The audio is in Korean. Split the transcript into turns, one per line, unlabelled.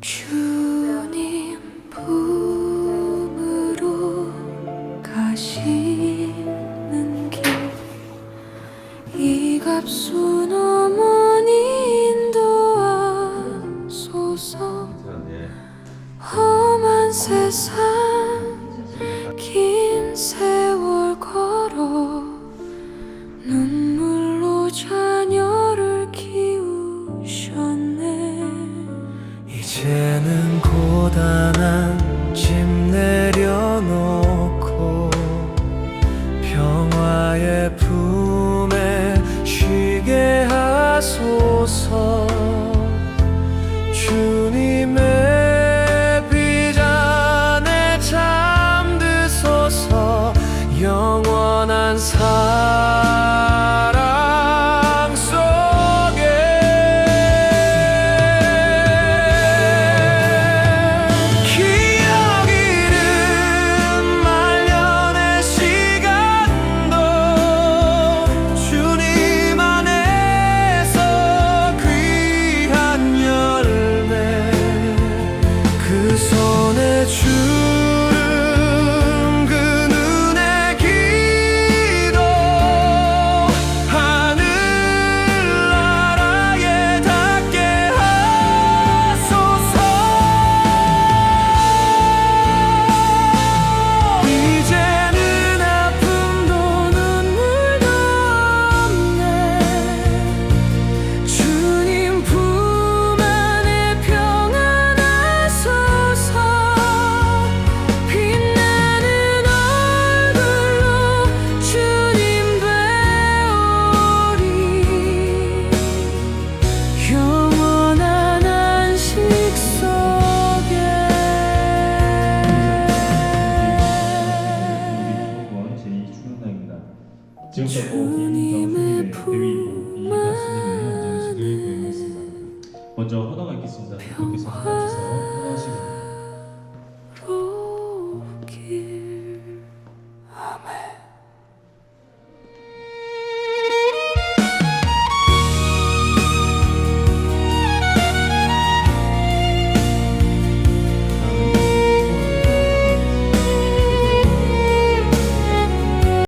주님 품으로 가시는 길. 이갑순 어머니 인도하소서. 예. 세상
이제는 고단한 짐 내려놓고 평화의 품에 쉬게 하소서. 주님의 비전에 잠드소서. 영원한 삶 주님의 품 안에
먼저 허나가 있겠습니다. 하나님께서 길 아멘